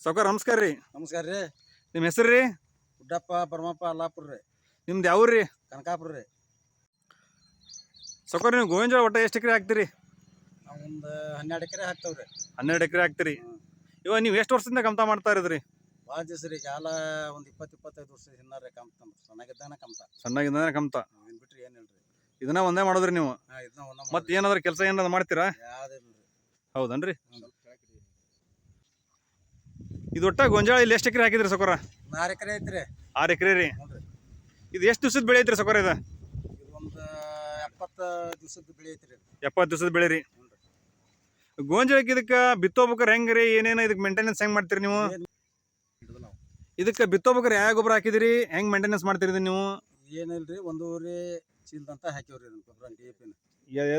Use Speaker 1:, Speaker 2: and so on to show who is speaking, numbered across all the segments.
Speaker 1: ಸೌಕರ್ ನಮಸ್ಕಾರ ರೀ.
Speaker 2: ನಮಸ್ಕಾರ ರೀ.
Speaker 1: ನಿಮ್ಮ ಹೆಸರು ರೀ?
Speaker 2: ಗುಡ್ಡಪ್ಪ ಪರಮಪ್ಪ ಅಲ್ಲಾಪುರ ರೀ.
Speaker 1: ನಿಮ್ದು ಯಾವ ರೀ?
Speaker 2: ಕನಕಾಪುರ ರೀ.
Speaker 1: ಸೌಕರ್ ನೀವು ಗೋವಿಂದ ಜೋಳ ಒಟ್ಟು ಎಷ್ಟು ಎಕರೆ ಹಾಕ್ತೀರಿ?
Speaker 2: ನಾವು ಒಂದು ಹನ್ನೆರಡು ಎಕರೆ ರೀ
Speaker 1: ಹನ್ನೆರಡು ಎಕರೆ ಹಾಕ್ತೀರಿ. ಇವಾಗ ನೀವು ಎಷ್ಟು ವರ್ಷದಿಂದ ಕಮ್ತಾ ಮಾಡ್ತಾ ಇರೋದ್ರಿ
Speaker 2: ಭಾಳ ದಿವಸ ರೀ ಕಾಲ ಒಂದು ಇಪ್ಪತ್ತು ಇಪ್ಪತ್ತೈದು ವರ್ಷ ಹಿನ್ನಾರ ರೀ ಕಮ್ತ ಸಣ್ಣಗಿದ್ದಾನ ಕಮ್ತ
Speaker 1: ಸಣ್ಣಗಿದ್ದಾನೆ ಕಮ್ತ
Speaker 2: ಇದನ್ನ ಬಿಟ್ರಿ ಏನಿಲ್ಲ ರೀ
Speaker 1: ಇದನ್ನ ಒಂದೇ ಮಾಡೋದ್ರಿ ನೀವು.
Speaker 2: ಇದನ್ನ ಒಂದ
Speaker 1: ಮತ್ತೆ ಏನಾದ್ರು ಕೆಲಸ ಏನಾದ್ರು ಮಾಡ್ತೀರಾ?
Speaker 2: ಯಾವ್ದಿಲ್ಲ ರೀ
Speaker 1: ಹೌದನ್ರಿ? ಇದು ಒಟ್ಟ ಗೊಂಜಾಳ ಇಲ್ಲಿ ಎಷ್ಟು ಎಕರೆ ಹಾಕಿದ್ರಿ ಸಕೋರ
Speaker 2: ನಾರು ಎಕರೆ ಐತ್ರಿ.
Speaker 1: ಆರು ಎಕರೆ ರೀ. ಇದು ಎಷ್ಟು ದಿವಸದ ಬೆಳೆ ಐತ್ರಿ ಸಕೋರ ಇದು?
Speaker 2: ಒಂದು ಎಪ್ಪತ್ತು ದಿವಸದ ಬೆಳೆ ಐತ್ರಿ
Speaker 1: ಎಪ್ಪತ್ತು ದಿವಸದ ಬೆಳೆ ರೀ. ಗೋಂಜಾಳಕ್ಕೆ ಇದಕ್ಕೆ ಬಿತ್ತೋಬೇಕಾರೆ ಹೆಂಗೆ ರೀ? ಏನೇನು ಇದಕ್ಕೆ ಮೇಂಟೆನೆನ್ಸ್ ಹೆಂಗೆ ಮಾಡ್ತೀರಿ ನೀವು? ಇದಕ್ಕೆ ಬಿತ್ತೋಬೇಕಾರೆ ಯಾವ ಗೊಬ್ಬರ ಹಾಕಿದಿರಿ? ಹೆಂಗೆ ಮೇಂಟೆನೆನ್ಸ್ ಮಾಡ್ತೀರಿ ನೀವು?
Speaker 2: ಏನಿಲ್ಲ ರೀ ಒಂದೂವರೆ ಚೀಲದಂತ ಹಾಕಿವ್ರಿ ಗೊಬ್ಬರ ಡಿ ಎ ಪಿನ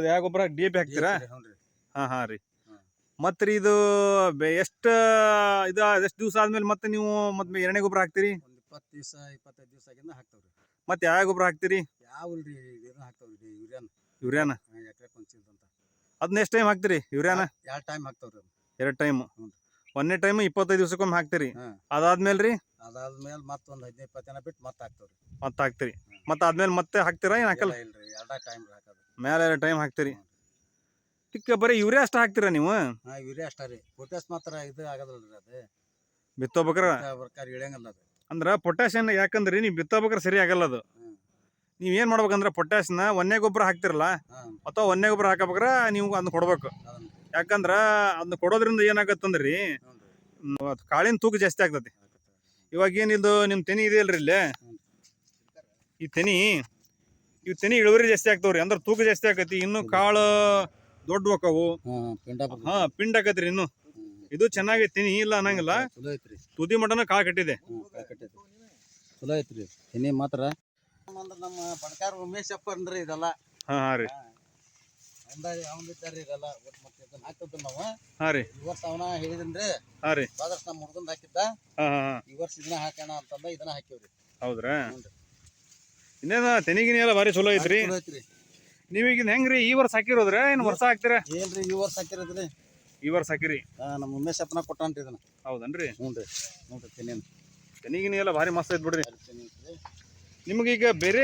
Speaker 1: ಯಾವ ಗೊಬ್ಬರ? ಡಿ ಎ ಪಿ ಹಾಕ್ತೀರಾ?
Speaker 2: ಹ್ಞೂ ರೀ.
Speaker 1: ಹಾ ಹಾ ರೀ. ಮತ್ತೆ ರೀ ಇದು ಎಷ್ಟು ಇದು ಎಷ್ಟು ದಿವಸ ಆದ್ಮೇಲೆ ಮತ್ತೆ ನೀವು ಮತ್ತೆ ಎರಡನೇ ಗೊಬ್ಬರ ಹಾಕ್ತೀರಿ?
Speaker 2: ಒಂದು ಇಪ್ಪತ್ತು ದಿವಸ ಇಪ್ಪತ್ತೈದು ದಿವಸ ಆಗಿಂದ ಹಾಕ್ತಾವ್ರಿ
Speaker 1: ಮತ್ತೆ ಯಾವ ಗೊಬ್ಬರ ಹಾಕ್ತೀರಿ?
Speaker 2: ಯಾವ ರೀ ಇದನ್ನ ಹಾಕ್ತಾವ್ರಿ ಯೂರಿಯಾನ.
Speaker 1: ಯೂರಿಯಾನ?
Speaker 2: ಎಕರೆ ಚೀಲದಂತ
Speaker 1: ಅದನ್ನ ಎಷ್ಟು ಟೈಮ್ ಹಾಕ್ತೀರಿ? ಯೂರಿಯಾನ?
Speaker 2: ಎರಡು ಟೈಮ್ ಹಾಕ್ತಾವ್ರಿ
Speaker 1: ಎರಡು ಟೈಮ್. ಒಂದನೇ ಟೈಮ್ ಇಪ್ಪತ್ತೈದು ದಿವಸಕ್ಕೊಮ್ಮೆ ಹಾಕ್ತೀರಿ? ಅದಾದ್ಮೇಲೆ ರೀ?
Speaker 2: ಅದಾದ್ಮೇಲೆ ಮತ್ತೆ ಒಂದು ಹದಿನೈದು ಇಪ್ಪತ್ತು ಜನ ಬಿಟ್ಟು ಮತ್ತೆ ಹಾಕ್ತಾವ್ರಿ
Speaker 1: ಮತ್ತೆ ಹಾಕ್ತೀರಿ. ಮತ್ತೆ ಆದ್ಮೇಲೆ ಮತ್ತೆ ಹಾಕ್ತೀರಾ ಏನು ಹಾಕಲ್ಲ?
Speaker 2: ಇಲ್ಲ ರೀ ಎರಡ ಟೈಮ್ ಹಾಕೋದು.
Speaker 1: ಮೇಲೆ ಎರಡು ಟೈಮ್ ಹಾಕ್ತೀರಿ. ಇದಕ್ಕೆ ಬರೀ ಯೂರಿಯಾ ಅಷ್ಟು ಹಾಕ್ತೀರಾ ನೀವು?
Speaker 2: ಹಾಂ ಯೂರಿಯಾ ಅಷ್ಟ ರೀ. ಪೊಟ್ಯಾಸ್ ಮಾತ್ರ ಇದು ಆಗೋದಿಲ್ಲ ರೀ ಅದು.
Speaker 1: ಬಿತ್ತೋಬೇಕಾರ?
Speaker 2: ಇಳಿಯಂಗಿಲ್ಲ ಅದು.
Speaker 1: ಅಂದ್ರೆ ಪೊಟ್ಯಾಷಿಯನ್ ಯಾಕಂದ್ರೆ ನೀವು ಬಿತ್ತೋಬೇಕಾರ ಸರಿ ಆಗಲ್ಲ ಅದು. ನೀವು ಏನು ಮಾಡ್ಬೇಕಂದ್ರೆ ಪೊಟ್ಯಾಶ್ನ ಒಂದೇ ಗೊಬ್ಬರ ಹಾಕ್ತಿರಲ್ಲ
Speaker 2: ಹಾಂ.
Speaker 1: ಅಥವಾ ಒಂದೇ ಗೊಬ್ಬರ ಹಾಕಬೇಕ್ರ ನೀವು ಅದನ್ನ ಕೊಡ್ಬೇಕು.
Speaker 2: ಅದನ್ನ
Speaker 1: ಯಾಕಂದ್ರ ಅದನ್ನ ಕೊಡೋದ್ರಿಂದ ಏನಾಗತ್ತಂದ್ರಿ
Speaker 2: ರೀ
Speaker 1: ಕಾಳಿನ ತೂಕ ಜಾಸ್ತಿ ಆಗ್ತತಿ. ಇವಾಗ ಏನಿದು ನಿಮ್ಮ ತೆನಿ ಇದೆ ಅಲ್ರಿ ಇಲ್ಲೇ? ಈ ತೆನಿ ಇವ್ ತೆನಿ ಇಳುವರಿ ಜಾಸ್ತಿ ಆಗ್ತಾವ್ರಿ ಅಂದ್ರೆ ತೂಕ ಜಾಸ್ತಿ ಆಕತಿ ಇನ್ನು ಕಾಳು ದೊಡ್ಡ ಹೋಕವು
Speaker 2: ಹಾಂ ಪಿಂಡ
Speaker 1: ಆಕತ್ರಿ ಇನ್ನು. ಇದು ಚೆನ್ನಾಗಿ ನೀ ಇಲ್ಲ ಅನ್ನಂಗಿಲ್ಲ.
Speaker 2: ಚಲೋ ಐತ್ರಿ.
Speaker 1: ತುದಿ ಮಟನ ಕಾ ಕಟ್ಟಿದೆ.
Speaker 2: ಚಲೋ ಐತ್ರಿ. ಇನ್ನೇ ಮಾತ್ರ. ಅಂದ್ರೆ ನಮ್ಮ ಬಣಕಾರ ಉಮೇಶಪ್ಪ ಅಪ್ಪ ಅಂದ್ರೆ ಇದೆಲ್ಲ.
Speaker 1: ಹಾ ಹಾ ರೀ.
Speaker 2: ಅವಂದ ಅವಂದಿದ್ದಾರೆ ಇದೆಲ್ಲ. ಒಟ್ಟು ಮತ್ತೆ ಇದನ್ನ ನಾವು.
Speaker 1: ಹಾ ರೀ.
Speaker 2: ಈ ವರ್ಷ ಅವನ ಹೇಳಿದನ್ರಿ.
Speaker 1: ಹಾ ರೀ.
Speaker 2: ಹೋದರ್ಸ ನಮ್ಮ ಹುಡ್ಗಂದ್ ಹಾಕಿದ್ದ.
Speaker 1: ಹಾ ಹಾ ಹಾ.
Speaker 2: ಈ ವರ್ಷ ಇದನ್ನ ಹಾಕೋಣ ಅಂತಂದ ಇದನ್ನ ಹಾಕಿವ್ರಿ
Speaker 1: ಹೌದ್ರಾ?
Speaker 2: ಹ್ಞೂ ರೀ.
Speaker 1: ಇನ್ನೇನ ತೆನಿಗಿನಿ ಎಲ್ಲ ಭಾರಿ ಚಲೋ ಐತ್ರಿ?
Speaker 2: ಚಲೋ ಐತ್ರಿ.
Speaker 1: ನೀವೀಗ ಹೆಂಗ್ರಿ? ಈ ವರ್ಷ ಹಾಕಿರೋದ್ರೆ? ಏನ್ ವರ್ಷ ಹಾಕ್ತೀರಾ?
Speaker 2: ಏನ್ರಿ ಈ ವರ್ಷ ಹಾಕಿರೋದ್ರಿ?
Speaker 1: ಈ ವರ್ಷ ಹಾಕಿರಿ.
Speaker 2: ನಮ್ಮ ಉಮೇಶ್ ಅಪ್ಪನ ಕೊಟ್ಟಂತ ಇದನ್ನ.
Speaker 1: ಹೌದನ್ರಿ?
Speaker 2: ಹ್ಞೂ ರೀ. ನೋಡ್ರಿ ತೆನೇನು
Speaker 1: ತೆನಿಗಿನ ಎಲ್ಲ ಭಾರಿ ಮಸ್ತ್ ಐತ್ ಬಿಡ್ರಿ.
Speaker 2: ತೆನೆ
Speaker 1: ನಿಮ್ಗೆ ಈಗ ಬೇರೆ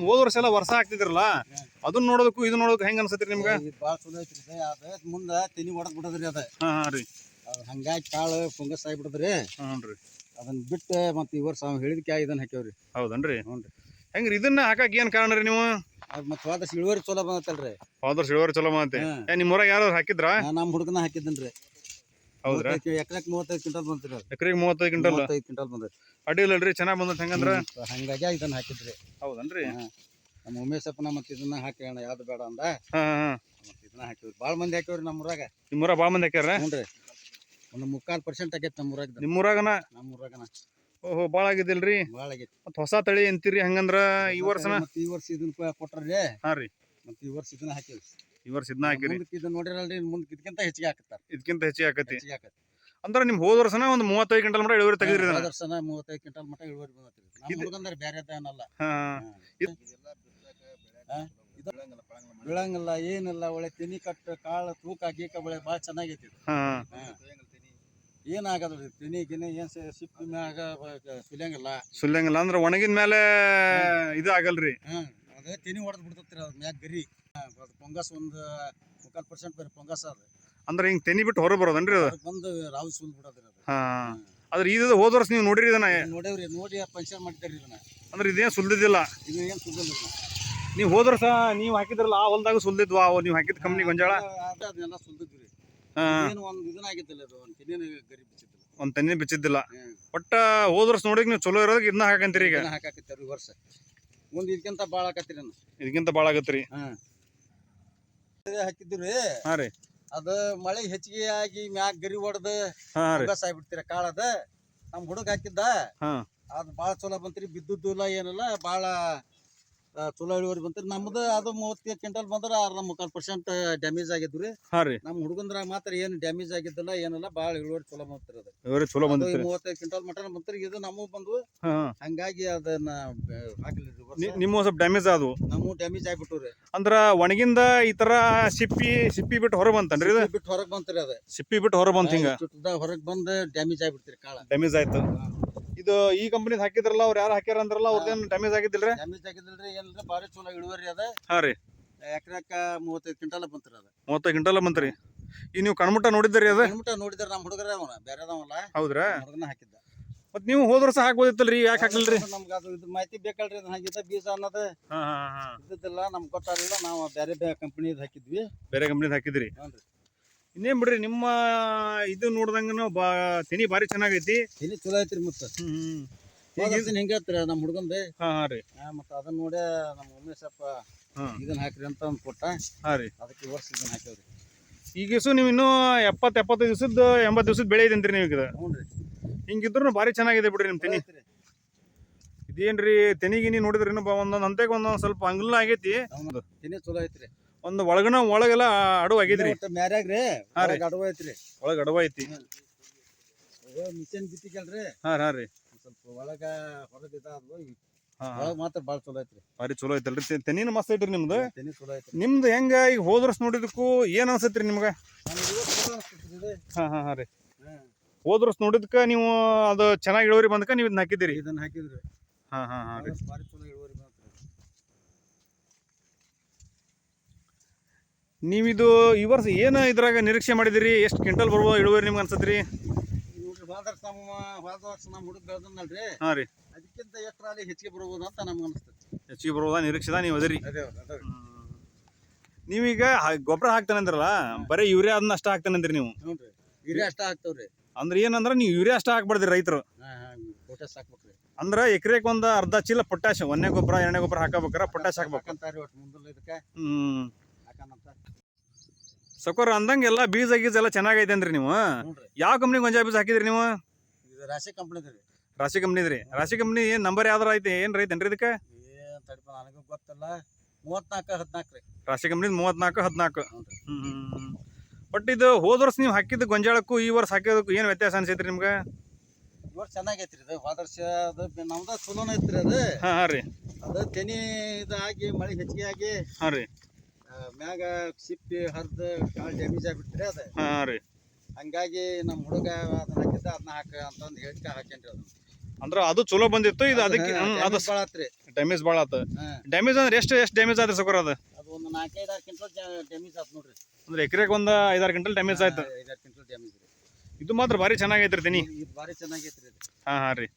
Speaker 1: ಹೋದ ವರ್ಷ ಎಲ್ಲ ವರ್ಷ ಹಾಕ್ತಿದ್ರಲ್ಲ
Speaker 2: ಹ್ಮ್.
Speaker 1: ಅದನ್ನ ನೋಡೋದಕ್ಕೂ ಇದು ನೋಡೋದಕ್ಕೆ ಹೆಂಗ್ ಅನ್ಸತ್ರಿ ನಿಮ್ಗೆ?
Speaker 2: ಭಾಳ ಚಲೋ ಐತ್ರಿ. ಅದ ಮುಂದ ತೆನಿ ಹೊಡೆದ್ ಬಿಡದ್ರಿ ಅದ.
Speaker 1: ಹಾಂ ಹಾ ರೀ.
Speaker 2: ಹಂಗಾಗಿ ಕಾಳು ಫಂಗಸ್ ಆಗಿಬಿಡದ್ರಿ.
Speaker 1: ಹ್ಞೂ ರೀ.
Speaker 2: ಅದನ್ನ ಬಿಟ್ಟು ಮತ್ತೆ ಈ ವರ್ಷ ಅವ್ನು ಹೇಳಿದ್ಕೆ ಇದನ್ನ ಹಾಕ್ಯಾವ್ರಿ.
Speaker 1: ಹೌದನ್ರಿ?
Speaker 2: ಹ್ಞೂ ರೀ.
Speaker 1: ಹೆಂಗ್ರಿ ಇದನ್ನ ಹಾಕಕ್ ಏನ್ ಕಾರಣ ರೀ ನೀವು?
Speaker 2: ಅದು ಮತ್ತೆ ಹೋದ ಇಳುವರಿ ಚಲೋ ಬಂದತ್ತಲ್ರಿ
Speaker 1: ಹೋದ ವರ್ಷ ಇಳುವರಿ ಚಲೋ ಮಾತೆ
Speaker 2: ಹ್ಮ್.
Speaker 1: ಏ ನಿಮ್ಮ ಊರಾಗ ಯಾರು ಹಾಕಿದ್ರಾ?
Speaker 2: ನಮ್ಮ ಹುಡುಗನ ಹಾಕಿದ್ದನ್ರಿ.
Speaker 1: ಹೌದ್ರಾ?
Speaker 2: ಎಕರೆಕ್ ಮೂವತ್ತೈದು ಕ್ವಿಂಟಲ್ ಬಂತಿರಿ ಅದು.
Speaker 1: ಎಕರೆಗೆ ಮೂವತ್ತೈದು ಕ್ವಿಂಟಲ್?
Speaker 2: ಮೂವತ್ತೈದು ಕ್ವಿಂಟಲ್ ಬಂದೈತಿ
Speaker 1: ಅಡ್ಡಿಲ್ಲಲ್ರಿ ಚೆನ್ನಾಗ್ ಬಂದತ್ ಹೆಂಗಂದ್ರ?
Speaker 2: ಹ್ಮ್. ಹಂಗಾಗಿ ಇದನ್ನ ಹಾಕಿದ್ರಿ.
Speaker 1: ಹೌದನ್ರಿ?
Speaker 2: ಹಾ. ನಮ್ಮ ಉಮೇಶಪ್ಪನ ಮತ್ತೆ ಇದನ್ನ ಹಾಕೋಣ ಯಾವ್ದು ಬೇಡ ಅಂದ.
Speaker 1: ಹಾ ಹಾ
Speaker 2: ಮತ್ತೆ ಇದನ್ನ ಹಾಕಿವ್ರಿ. ಭಾಳ ಮಂದಿ ಹಾಕಿವ್ರಿ ನಮ್ಮ ಊರಾಗ.
Speaker 1: ನಿಮ್ಮ ಊರಾಗ ಭಾಳ ಮಂದಿ ಹಾಕ್ಯಾರ?
Speaker 2: ಹ್ಞೂ ಒಂದು ಮುಕ್ಕಾಲು ಪರ್ಸೆಂಟ್ ಆಗೈತೆ ನಮ್ಮ ಊರಾಗ
Speaker 1: ನಿಮ್ಮ ಊರಾಗನ?
Speaker 2: ನಮ್ಮ ಊರಾಗನ.
Speaker 1: ಓಹೋ ಭಾಳ ಆಗಿದಿಲ್ರಿ
Speaker 2: ಭಾಳ ಆಗೈತಿ
Speaker 1: ಹೊಸ ತಳಿ ಅಂತೀರಿ ಹಂಗಂದ್ರ ಈ ವರ್ಷನ?
Speaker 2: ಮತ್ತೆ ಈ ವರ್ಷ ಇದನ್ನ ಕೊಟ್ರಿ
Speaker 1: ಹಾ ರೀ.
Speaker 2: ಮತ್ತೆ ಈ ವರ್ಷ ಇದನ್ನ ಹಾಕಿವಿ
Speaker 1: ಈ ವರ್ಷ ಇದನ್ನ ಹಾಕಿರಿ.
Speaker 2: ಮುಂದಕ್ಕೆ ಇದನ್ನ ನೋಡಿರಲ್ರಿ ಮುಂದಕ್ಕೆ ಇದಕ್ಕಿಂತ ಹೆಚ್ಚಿಗೆ ಹಾಕತ್ತಾರ.
Speaker 1: ಇದಕ್ಕಿಂತ ಹೆಚ್ಚಿಗೆ ಆಕತಿ
Speaker 2: ಹೆಚ್ಚಿಗೆ ಹಾಕತ್ತೆ.
Speaker 1: ಅಂದ್ರ ನಿಮ್ ಹೋದ ವರ್ಷನ ಒಂದು ಮೂವತ್ತೈದು ಕ್ವಿಂಟಲ್ ಮಟ ಇಳುವರಿ ತೆಗೆದ್ರಿ ಇದನ್ನ?
Speaker 2: ಮೂವತ್ತೈದು ಕ್ವಿಂಟಲ್ ಮಟ್ಟ ಇಳುವರಿ ಬಂದತ್ರಿ. ನಮ್ಮ ಹುಡುಗಂದ್ರೆ ಬೇರೆ ಏನಲ್ಲ
Speaker 1: ಹಾ. ಇದ್-
Speaker 2: ಬೀಳಂಗಿಲ್ಲ ಏನಿಲ್ಲ ಒಳ್ಳೆ ತಿನಿ ಕಟ್ಟು ಕಾಳು ತೂಕ ಗೀಕ ಬೆಳೆ ಭಾಳ ಚೆನ್ನಾಗೈತಿ ಇದು.
Speaker 1: ಹಾ.
Speaker 2: ಹಾ. ಏನಾಗದ್ರಿ ತಿನಿ ಗಿನಿ ಏನ್ ಸಿಪ್ಪಿ ಮ್ಯಾಗ ಸುಲಿಯಂಗಿಲ್ಲ.
Speaker 1: ಸುಲಿಯಂಗಿಲ್ಲ ಅಂದ್ರೆ ಒಣಗಿನ ಮೇಲೆ ಇದು ಆಗಲ್ರಿ.
Speaker 2: ಹ್ಮ್. ಅದೇ ತಿನಿ ಹೊಡೆದ್ ಬಿಡ್ತತ್ರಿ ಅದ್ರ ಮ್ಯಾಗ ಗರಿ. ಪೊಂಗಸ್ ಒಂದು ಮುಕ್ಕಾಲ್ ಪರ್ಸೆಂಟ್ ಬೇರೆ ಪೊಂಗಸ್ ಅದ.
Speaker 1: ಅಂದ್ರೆ ಹಿಂಗ್ ತೆನಿ ಬಿಟ್ಟು ಹೊರ ಬರೋದನ್ರಿ ಅದು?
Speaker 2: ಬಂದು ರಾವ್ ಸುಲ್ ಬಿಡೋದ್ರಿ ಅದು.
Speaker 1: ಹಾ. ಅದ್ರ ಇದು ಹೋದ ವರ್ಷ ನೀವು ನೋಡಿರಿ ಇದನ್ನ?
Speaker 2: ನೋಡೇವ್ರಿ ನೋಡಿ ಪಂಚರ್ ಮಾಡ್ತೀರಿ ಇದನ್ನ.
Speaker 1: ಅಂದ್ರೆ ಇದೇನ್ ಸುಲ್ದಿದ್ದಿಲ್ಲ?
Speaker 2: ಇದು ಏನ್ ಸುದ್ದಿಲ್ಲ
Speaker 1: ನೀವು ಹೋದ್ರ ವರ್ಷ ನೀವು ಹಾಕಿದ್ರಲ್ಲ ಆ ಹೊಲದಾಗ ಸುಲ್ದಿದ್ವಾ? ನೀವು ಹಾಕಿದ ಕಂಪ್ನಿ ಗೊಂಜಾಳ?
Speaker 2: ಅದ ಅದನ್ನೆಲ್ಲ ಸುಲ್ದಿದ್ವಿ ಏನು ಒಂದು ಅದು ಒಂದು ತೆನಿನ ಗರಿ ಬಿಚ್ಚಿದ್ದಿಲ್ಲ
Speaker 1: ಒಂದ್ ಬಿಚ್ಚಿದ್ದಿಲ್ಲ. ಒಟ್ಟ ಹೋದ್ರ ವರ್ಷ ನೋಡಿಕ್ ನೀವು ಚಲೋ ಇರೋದಕ್ಕೆ ಇದನ್ನ ಹಾಕಂತೀರಿ ಈಗ.
Speaker 2: ಇದನ್ನ ಹಾಕಾಕತ್ತೀರಿ ಈ ವರ್ಷ. ಮುಂದೆ ಇದಕ್ಕಿಂತ ಭಾಳ ಹಾಕತ್ತೀರಿ ನಾನು
Speaker 1: ಇದಕ್ಕಿಂತ ಭಾಳ ಆಗತ್ರಿ
Speaker 2: ಹಾಂ. ರೀ.
Speaker 1: ಹಾ ರೀ.
Speaker 2: ಅದು ಮಳೆ ಹೆಚ್ಚಿಗೆ ಆಗಿ ಮ್ಯಾಗ ಗರಿ ಹೊಡೆದ
Speaker 1: ಹಾ ರೀ.
Speaker 2: ಆಗ್ಬಿಡ್ತೀರ ಕಾಳದ ನಮ್ಮ ಹುಡುಗ ಹಾಕಿದ್ದ.
Speaker 1: ಹಾ.
Speaker 2: ಅದು ಭಾಳ ಚಲೋ ಬಂತ್ರಿ. ಬಿದ್ದುದ್ದು ಇಲ್ಲ ಏನಿಲ್ಲ ಭಾಳ ಚಲೋ ಇಳುವರಿ ಬಂತ್ರಿ. ನಮ್ದು ಅದು ಮೂವತ್ತೈದು ಕ್ವಿಂಟಲ್ ಬಂದ್ರ ನಮ್ಮ ಮುಕ್ಕಾಲ್ ಪರ್ಸೆಂಟ್ ಡ್ಯಾಮೇಜ್ ಆಗಿದ್ರಿ
Speaker 1: ಹಾ ರೀ.
Speaker 2: ನಮ್ಮ ಹುಡುಗಂದ್ರಾಗ ಮಾತ್ರ ಏನು ಡ್ಯಾಮೇಜ್ ಆಗಿದ್ದಿಲ್ಲ ಏನಿಲ್ಲ ಭಾಳ ಇಳುವರಿ ಚಲೋ ಬಂತ್ರಿ ಅದು.
Speaker 1: ಇವ್ರಿ ಚಲೋ
Speaker 2: ಅದು ಮೂವತ್ತೈದು ಕ್ವಿಂಟಲ್ ಮಟನ್ ಬಂತ್ರಿ ಇದು ನಮಗೂ ಬಂದ್ವು. ಹಂಗಾಗಿ ಅದನ್ನ ಬ- ಹಾಕ್ಲಿ reverse.
Speaker 1: ನಿ- ನಿಮ್ಮ ಸ್ವಲ್ಪ ಡ್ಯಾಮೇಜ್ ಅದು
Speaker 2: ನಮ್ಮ ಡ್ಯಾಮೇಜ್ ಆಗ್ಬಿಟ್ಟು
Speaker 1: ಅಂದ್ರ ಒಣಗಿಂದ ಈ ತರ ಸಿಪ್ಪಿ ಸಿಪ್ಪಿ ಬಿಟ್ಟು ಹೊರ ಬಂತನ್ರಿ ಇದು?
Speaker 2: ಬಿಟ್ಟು ಹೊರಗೆ ಬಂತ್ರಿ ಅದು.
Speaker 1: ಸಿಪ್ಪಿ ಬಿಟ್ಟು ಹೊರ ಬಂತ ಹಿಂಗ?
Speaker 2: ಹೊರಗೆ ಬಂದು ಡ್ಯಾಮೇಜ್ ಆಗ್ಬಿಡ್ತೀರಿ ಕಾಳ.
Speaker 1: ಡ್ಯಾಮೇಜ್ ಆಯ್ತು. ಇದು ಈ ಕಂಪನಿ ಹಾಕಿದ್ರಲ್ಲ ಅವ್ರು ಯಾರು ಹಾಕ್ಯಾರ ಅಂದ್ರಲ್ಲ ಅವ್ರದ್ದೇನು ಡ್ಯಾಮೇಜ್ ಆಗಿದ್ದಿಲ್ರಿ?
Speaker 2: ಡ್ಯಾಮೇಜ್ ಆಗಿದ್ದಿಲ್ರಿ ಏನ್ರಿ ಭಾರಿ ಚಲೋ ಇಳುವರಿ ಅದ.
Speaker 1: ಹಾ ರೀ.
Speaker 2: ಎಕರೆಕ ಮೂವತ್ತೈದು ಕ್ವಿಂಟಲ್ ಬಂತ್ರಿ ಅದ.
Speaker 1: ಮೂವತ್ತೈದು ಕ್ವಿಂಟಲ್ ಬಂತ್ರಿ. ಈ ನೀವು ಕಣ್ಮುಟ್ಟ ನೋಡಿದ್ರಿ ಅದ?
Speaker 2: ಕಿಲೋಮೀಟರ್ ನೋಡಿದ್ರೆ ನಮ್ಮ ಹುಡುಗರ ಅವನ ಬೇರೆದವಲ್ಲ
Speaker 1: ಹೌದ್ರಾ?
Speaker 2: ಹುಡುಗನ ಹಾಕಿದ್ದ.
Speaker 1: ಮತ್ ನೀವು ಹೋದ್ರ ಸಹ ಹಾಕ್ಬೋದಿತ್ತಲ್ರಿ ಯಾಕೆ ಹಾಕ್ಲಿಲ್ರಿ?
Speaker 2: ನಮ್ಗೆ ಅದು ಇದು ಮಾಹಿತಿ ಬೇಕಲ್ರಿ ಅದನ್ನ ಹಾಕಿದ್ದ ಬೀಜ ಅನ್ನೋದು.
Speaker 1: ಹಾ ಹಾ ಹಾ.
Speaker 2: ಇದ್ದಿದ್ದಿಲ್ಲ ನಮ್ಗೆ ಗೊತ್ತಾಗಲಿಲ್ಲ ನಾವು ಬೇರೆ ಬೇರೆ ಕಂಪ್ನಿದ್ ಹಾಕಿದ್ವಿ.
Speaker 1: ಬೇರೆ ಕಂಪ್ನಿದ್ ಹಾಕಿದ್ರಿ.
Speaker 2: ಹ್ಞೂ
Speaker 1: ಇನ್ನೇನ್ ಬಿಡ್ರಿ ನಿಮ್ಮ ಇದು ನೋಡ್ದಂಗನು ಬಾ ತೆನಿ ಭಾರಿ ಚೆನ್ನಾಗೈತಿ.
Speaker 2: ತಿನಿ ಚಲೋ ಐತ್ರಿ ಮತ್ತೆ.
Speaker 1: ಹ್ಮ್
Speaker 2: ಹಿಂಗೆ ಐತ್ರಿ ನಮ್ಮ ಹುಡುಗಂದೆ?
Speaker 1: ಹಾ ಹಾ ರೀ.
Speaker 2: ಮತ್ತೆ ಅದನ್ನ ನೋಡಿ ನಮ್ಮ ಉಮೇಶಪ್ಪ
Speaker 1: ಹಾ.
Speaker 2: ಇದನ್ನ ಹಾಕ್ರಿ ಅಂತ ಒಂದು ಕೊಟ್ಟ.
Speaker 1: ಹಾ ರೀ.
Speaker 2: ಅದಕ್ಕೆ ಈ ವರ್ಷ ಇದನ್ನ ಹಾಕ್ಯಾವ್ರಿ.
Speaker 1: ಈಗ ಇಸು ನೀವು ಇನ್ನೂ ಎಪ್ಪತ್ತು ಎಪ್ಪತ್ತೈದು ದಿವಸದ ಎಂಬತ್ತು ದಿವಸದ ಬೆಳೆ ಇದೆ ಅಂತೀರಿ ನೀವು ಈಗ?
Speaker 2: ಹ್ಞೂ ರೀ.
Speaker 1: ಹಿಂಗಿದ್ರು ಭಾರಿ ಚೆನ್ನಾಗಿದೆ ಬಿಡ್ರಿ ನಿಮ್ಮ ತೆನಿ.
Speaker 2: ಐತ್ರಿ.
Speaker 1: ಇದೇನ್ರಿ ತೆನಿಗಿನಿ ನೋಡಿದ್ರಿ ಇನ್ನೂ ಬ- ಒಂದೊಂದ್ ಹಂತಕ್ಕೆ ಒಂದೊಂದ್ ಸ್ವಲ್ಪ ಅಂಗಲ್ ಆಗೈತಿ.
Speaker 2: ತಿನಿ ಚಲೋ ಐತ್ರಿ.
Speaker 1: ಒಂದು ಒಳಗನ ಒಳಗೆಲ್ಲ ಅಡು ಆಗೈತ್ರಿ
Speaker 2: ಒಟ್ಟು ಮ್ಯಾರ್ಯಾಗ್ರಿ
Speaker 1: ಹಾ ರೀ.
Speaker 2: ಅಡವ ಐತ್ರಿ.
Speaker 1: ಒಳಗೆ ಅಡವ ಐತಿ.
Speaker 2: ಮಿಷನ್ ಬಿತ್ತಿಕಲ್ರಿ.
Speaker 1: ಹಾ ಹಾ ರೀ.
Speaker 2: ಸ್ವಲ್ಪ ಒಳಗ ಹೊರಗೆ ಇದಾದ್ವು. ಮಾತ್ರ ಭಾಳ ಚಲೋ ಐತ್ರಿ.
Speaker 1: ಭಾರಿ ಚಲೋ ಐತಲ್ರಿ. ತೆನಿನ ಮಸ್ತ್ ಐತ್ರಿ ನಿಮ್ದು? ನಿಮ್ದು ಹೆಂಗ ಈಗ ಹೋದ್ರಸ್ ನೋಡಿದಕ್ಕೂ ಏನ್ ಅನ್ಸತ್ರಿ ನಿಮ್ಗ?
Speaker 2: ಹೋದ್ರಸ್.
Speaker 1: ಹಾ ಹಾ ಹಾ ರೀ.
Speaker 2: ಹಾ.
Speaker 1: ನೋಡಿದ್ಕ ನೀವು ಅದು ಚೆನ್ನಾಗಿ ಇಳುವರಿ ಬಂದಕ ನೀವು ಇದನ್ನ ಹಾಕಿದ್ದೀರಿ.
Speaker 2: ಇದನ್ನ ಹಾಕಿದ್ರಿ
Speaker 1: ಹಾ ಹಾ ಹಾ ರೀ
Speaker 2: ಭಾರಿ ಚಲೋ ಇಳುವರಿ ಬಂತ್ರಿ
Speaker 1: ನೀವಿದು ಈ ವರ್ಷ ಏನು ಇದ್ರಾಗ ನಿರೀಕ್ಷೆ ಮಾಡಿದಿರಿ? ಎಷ್ಟು ಕ್ವಿಂಟಲ್ ಬರ್ಬೋದು ಇಳುವರಿ ನಿಮ್ಗೆ ಅನ್ಸತ್ರಿ?
Speaker 2: ರೀ ಹೋದ ವರ್ಷ ನಮ್ಮ ಹೋದ ವರ್ಷ ನಮ್ಮ ಹುಡುಗ ಬೆಳೆದನಲ್ರಿ
Speaker 1: ಹಾ ರೀ.
Speaker 2: ಅದಕ್ಕಿಂತ ಎಷ್ಟು ಅಲ್ಲಿ ಹೆಚ್ಚಿಗೆ ಬರ್ಬೋದು ಅಂತ ನಮ್ಗೆ ಅನಿಸ್ತೈತಿ
Speaker 1: ಹೆಚ್ಚಿಗೆ ನಿರೀಕ್ಷೆದ? ನೀವು ಅದರಿ.
Speaker 2: ಅದೇ ಅದೇ
Speaker 1: ನೀವೀಗ ಗೊಬ್ಬರ ಹಾಕ್ತಾನೆ ಅಂದ್ರಲ್ಲ ಬರೀ ಯೂರಿಯಾ ಅದನ್ನ ಅಷ್ಟ ಹಾಕ್ತಾನೆ ಅಂದ್ರಿ ನೀವು.
Speaker 2: ಯೂರಿಯಾ ಅಷ್ಟ ಹಾಕ್ತಾವ್ರಿ.
Speaker 1: ಅಂದ್ರೆ ಏನಂದ್ರ ನೀವು ಯೂರಿಯಾ ಅಷ್ಟ ಹಾಕ್ಬಾರ್ದ್ರಿ ರೈತರು.
Speaker 2: ಪೊಟ್ಯಾಸ್ ಹಾಕ್ಬೇಕ್ರಿ.
Speaker 1: ಅಂದ್ರ ಎಕರೆಗೆ ಒಂದು ಅರ್ಧ ಚೀಲ ಪೊಟ್ಯಾಶ್ ಒನ್ನೆ ಗೊಬ್ಬರ ಎರಡನೇ ಗೊಬ್ಬರ ಹಾಕಬೇಕಾರ ಪೊಟ್ಯಾಶ್ ಹಾಕ್ಬೇಕು.
Speaker 2: ಅಂತಾರೆ ಇದಕ್ಕೆ.
Speaker 1: ಸಕೋರ್ ಅಂದಂಗೆ ಎಲ್ಲ ಬೀಜ ಗೀಜ ಎಲ್ಲ ಚೆನ್ನಾಗೈತೆ ಅಂದ್ರಿ ನೀವು ಯಾವ ಕಂಪ್ನಿ ಗೊಂಜಾ ಬೀಜ ಹಾಕಿದ್ರಿ ನೀವು?
Speaker 2: ಇದು ರಾಶಿ ಕಂಪನಿ ರೀ
Speaker 1: ರಾಶಿ ಕಂಪ್ನಿದ್ರಿ ರಾಶಿ ಕಂಪ್ನಿ ಏನ್ ನಂಬರ್ ಯಾವ್ದಾರ ಐತಿ ಏನ್ ರೈತೇನ್ರಿ ಇದಕ್ಕೆ?
Speaker 2: ಏನ್ ತಡಿಪ ನನಗೂ ಗೊತ್ತಿಲ್ಲ. ಮೂವತ್ನಾಲ್ಕು ಹದಿನಾಲ್ಕು ರೀ.
Speaker 1: ರಾಶಿ ಕಂಪ್ನಿ ಮೂವತ್ನಾಲ್ಕು ಹದಿನಾಲ್ಕು. ಹ್ಮ್ ಬಟ್ ಇದು ಹೋದ ವರ್ಷ ನೀವು ಹಾಕಿದ ಗೊಂಜಾಳಕ್ಕೂ ಈ ವರ್ಷ ಹಾಕಿದಕ್ಕೂ ಏನ್ ವ್ಯತ್ಯಾಸ ಅನ್ಸೈತ್ರಿ ನಿಮ್ಗೆ?
Speaker 2: ಚೆನ್ನಾಗೈತ್ರಿ ಇದು. ಹೋದ ವರ್ಷ ಅದು ನಮ್ದ ಚಲೋನ ಐತ್ರಿ ಅದು.
Speaker 1: ಹಾ ಹಾ ರೀ.
Speaker 2: ಅದು ತೆನಿ ಇದಾಗಿ ಮಳೆ ಹೆಚ್ಚಿಗೆ ಆಗಿ.
Speaker 1: ಹಾ ರೀ.
Speaker 2: ಮ್ಯಾಗ ಸಿಪ್ಪಿ ಹರಿದು ಕಾಳು ಡ್ಯಾಮೇಜ್ ಆಗ್ಬಿಟ್ರಿ ಅದು.
Speaker 1: ಹಾ ರೀ.
Speaker 2: ಹಂಗಾಗಿ ನಮ್ಮ ಹುಡುಗ ಅದನ್ನ ಹಾಕಿದ್ದ ಅದನ್ನ ಹಾಕ ಅಂತಂದು ಹೇಳ್ಕ ಹಾಕ್ಯಾನ್ರಿ ಅದನ್ನ
Speaker 1: ಅಂದ್ರೆ ಅದು ಚಲೋ ಬಂದಿತ್ತು ಇದು ಅದಕ್ಕೆ ಹ್ಮ್, ಅದು
Speaker 2: ಭಾಳ ಆತ್ರಿ.
Speaker 1: ಡ್ಯಾಮೇಜ್ ಭಾಳ ಆತ.
Speaker 2: ಹಾ.
Speaker 1: ಡ್ಯಾಮೇಜ್ ಅಂದ್ರೆ ಎಷ್ಟು ಎಷ್ಟು ಡ್ಯಾಮೇಜ್ ಆದ್ರೆ ಸಕ್ರ ಅದು?
Speaker 2: ಅದು ಒಂದು ನಾಲ್ಕೈದು ಆರು ಕ್ವಿಂಟಲ್ ಡ್ಯಾಮೇಜ್ ಆತು ನೋಡ್ರಿ.
Speaker 1: ಅಂದ್ರೆ ಎಕರೆಗೆ ಒಂದು ಐದಾರು ಗಂಟಲ್ ಡ್ಯಾಮೇಜ್ ಆಯ್ತು.
Speaker 2: ಐದಾರು ಕ್ವಿಂಟಲ್ ಡ್ಯಾಮೇಜ್ ರೀ.
Speaker 1: ಇದು ಮಾತ್ರ ಭಾರಿ ಚೆನ್ನಾಗೈತ್ರಿ ತಿನಿ.
Speaker 2: ಇದು ಭಾರಿ ಚೆನ್ನಾಗೈತ್ರಿ ಇದು
Speaker 1: ಹಾ ಹಾ ರೀ.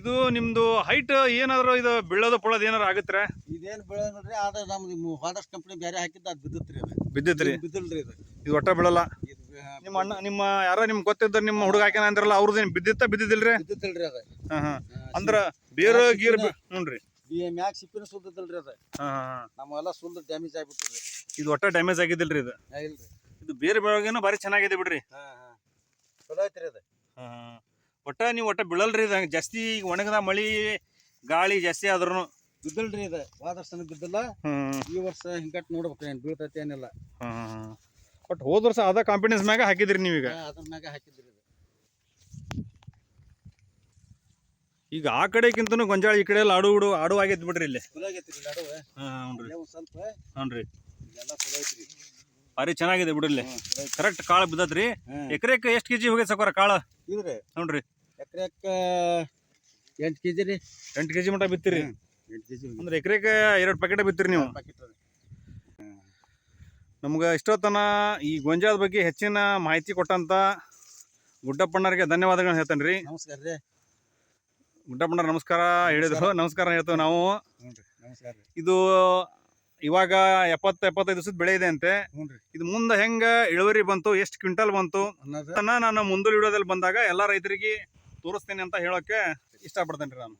Speaker 1: ಇದು ನಿಮ್ದು ಹೈಟ್ ಏನಾದ್ರು ಇದು ಬೀಳೋದು ಪುಳೋದು ಏನಾರು ಆಗುತ್ತೆ?
Speaker 2: ಇದೇನ್ ಬೆಳೆ ನೋಡ್ರಿ ಆದ್ರೆ ನಮ್ದು ಹೋದರ್ಸ್ ಕಂಪ್ನಿ ಬೇರೆ ಹಾಕಿದ್ದ ಅದು ಬಿದ್ದತ್ರಿ ಅದು.
Speaker 1: ಬಿದ್ದಿತ್ರಿ?
Speaker 2: ಬಿದ್ದಿಲ್ರಿ ಇದು.
Speaker 1: ಇದು ಒಟ್ಟ ಬೀಳಲ್ಲ?
Speaker 2: ಇದು
Speaker 1: ನಿಮ್ಮ ಅಣ್ಣ ನಿಮ್ಮ ಯಾರೋ ನಿಮ್ಗೆ ಗೊತ್ತಿದ್ದ ನಿಮ್ಮ ಹುಡುಗ ಹಾಕ್ಯಾನ ಅಂದ್ರಲ್ಲ ಅವ್ರದ್ದು ಬಿದ್ದಿತ್ತ ಬಿದ್ದಿದ್ದಿಲ್ರಿ?
Speaker 2: ಬಿದ್ದಿಲ್ರಿ ಅದು.
Speaker 1: ಹಾ ಹಾ. ಅಂದ್ರ ಬೇರೆ ಗೀರ್ ಹ್ಞೂನ್ರಿ.
Speaker 2: ಈ ಮ್ಯಾಗ್ ಸಿಪ್ಪಿನ ಸುದ್ದಲ್ರಿ ಅದು.
Speaker 1: ಹಾ ಹಾ ನಮ್ಮೆಲ್ಲ
Speaker 2: ನಮ್ಗೆಲ್ಲ ಸುಲ್ದ ಡ್ಯಾಮೇಜ್ ಆಗ್ಬಿಟ್ಟಿದೆ.
Speaker 1: ಇದು ಒಟ್ಟ ಡ್ಯಾಮೇಜ್ ಆಗಿದ್ದಿಲ್ರಿ ಇದು.
Speaker 2: ಇಲ್ರಿ.
Speaker 1: ಇದು ಬೇರೆ ಬೆಳಗ್ಗೆನೂ ಭಾರಿ ಚೆನ್ನಾಗಿದೆ ಬಿಡ್ರಿ.
Speaker 2: ಹಾ ಹಾ. ಚಲೋ ಐತ್ರಿ ಅದು.
Speaker 1: ಹಾ. ಒಟ್ಟ ನೀವು ಒಟ್ಟ ಬೀಳಲ್ರಿ ಇದು ಜಾಸ್ತಿ ಈಗ ಒಣಗದ ಮಳಿ ಗಾಳಿ ಜಾಸ್ತಿ ಆದ್ರೂ
Speaker 2: ಬಿದ್ದಲ್ರಿ ಇದು. ವಾದರ್ಶನ ಬಿದ್ದಿಲ್ಲ.
Speaker 1: ಹ್ಮ್.
Speaker 2: ಈ ವರ್ಷ ಹಿಂಗಟ್ ನೋಡ್ಬೇಕು ಏನು ಬೀಳ್ತೈತಿ ಏನಿಲ್ಲ.
Speaker 1: ಬಟ್ ಹೋದ ವರ್ಷ ಅದ ಕಾನ್ಫಿಡೆನ್ಸ್ ಮ್ಯಾಗ ಹಾಕಿದ್ರಿ ನೀವೀಗ?
Speaker 2: ಅದ್ರ ಮ್ಯಾಗ ಹಾಕಿದ್ರಿ ಇದು.
Speaker 1: ಈಗ ಆ ಕಡೆಗಿಂತನೂ ಗೊಂಜಾಳ ಈ ಕಡೆ ಎಲ್ಲ ಆಡು ಉಡು ಆಡು ಆಗೈತಿ ಬಿಡ್ರಿ ಇಲ್ಲಿ
Speaker 2: ಚಲೋ ಆಗೈತ್ರಿ ರೀ
Speaker 1: ಹ್ಞೂ
Speaker 2: ರೀ ಸ್ವಲ್ಪ.
Speaker 1: ಹ್ಞೂ
Speaker 2: ಇಲ್ಲೆಲ್ಲ ಚಲೋ ಐತ್ರಿ.
Speaker 1: ಭಾರಿ ಚೆನ್ನಾಗಿದೆ ಬಿಡ್ರಿ.
Speaker 2: ಹ್ಮ್,
Speaker 1: ಕರೆಕ್ಟ್ ಕಾಳು
Speaker 2: ಬಿದ್ದದ್ರಿ.
Speaker 1: ಎಕರೆಕ್ ಎಷ್ಟು ಕೆಜಿ ಹೋಗೈತೆ ಸಕೋರ ಕಾಳು?
Speaker 2: ಇದ್ರಿ
Speaker 1: ನೋಡ್ರಿ.
Speaker 2: ಎಕರೆಕ್ ಎಂಟು ಕೆಜಿ ರೀ.
Speaker 1: ಎಂಟು ಕೆಜಿ ಮಟ ಬಿತ್ತಿರಿ.
Speaker 2: ಹ್ಮ್. ಎಂಟು ಕೆಜಿ
Speaker 1: ಅಂದ್ರೆ ಎಕರೆಕ್ ಎರಡು ಪ್ಯಾಕೆಟ್ ಬಿತ್ತಿರಿ ನೀವು. ನಮ್ಗೆ ಇಷ್ಟೊತ್ತನ ಈ ಗೊಂಜಾಳದ ಬಗ್ಗೆ ಹೆಚ್ಚಿನ ಮಾಹಿತಿ ಕೊಟ್ಟಂತ ಗುಡ್ಡಪ್ಪಣ್ಣರಿಗೆ ಧನ್ಯವಾದಗಳನ್ನ ಹೇಳ್ತೇನೆ ರೀ.
Speaker 2: ನಮಸ್ಕಾರ ರೀ.
Speaker 1: ಗುಡ್ಡಪ್ಪಣ್ಣ ನಮಸ್ಕಾರ ಹೇಳಿದ್ರು. ನಮಸ್ಕಾರ. ಹೇಳ್ತೇವೆ ನಾವು. ಇದು ಇವಾಗ ಎಪ್ಪತ್ತು ಎಪ್ಪತ್ತೈದು ದಿವಸದ ಬೆಳೆ ಇದೆ ಅಂತೆ. ಇದು ಮುಂದೆ ಹೆಂಗ ಇಳುವರಿ ಬಂತು ಎಷ್ಟು ಕ್ವಿಂಟಲ್ ಬಂತು ಅನ್ನೋದನ್ನ ನಾನು ಮುಂದೆ ವಿಡಿಯೋದಲ್ಲಿ ಬಂದಾಗ ಎಲ್ಲ ರೈತರಿಗೆ ತೋರಿಸ್ತೇನೆ ಅಂತ ಹೇಳೋಕೆ ಇಷ್ಟಪಡ್ತೇನೆ ರೀ ನಾನು.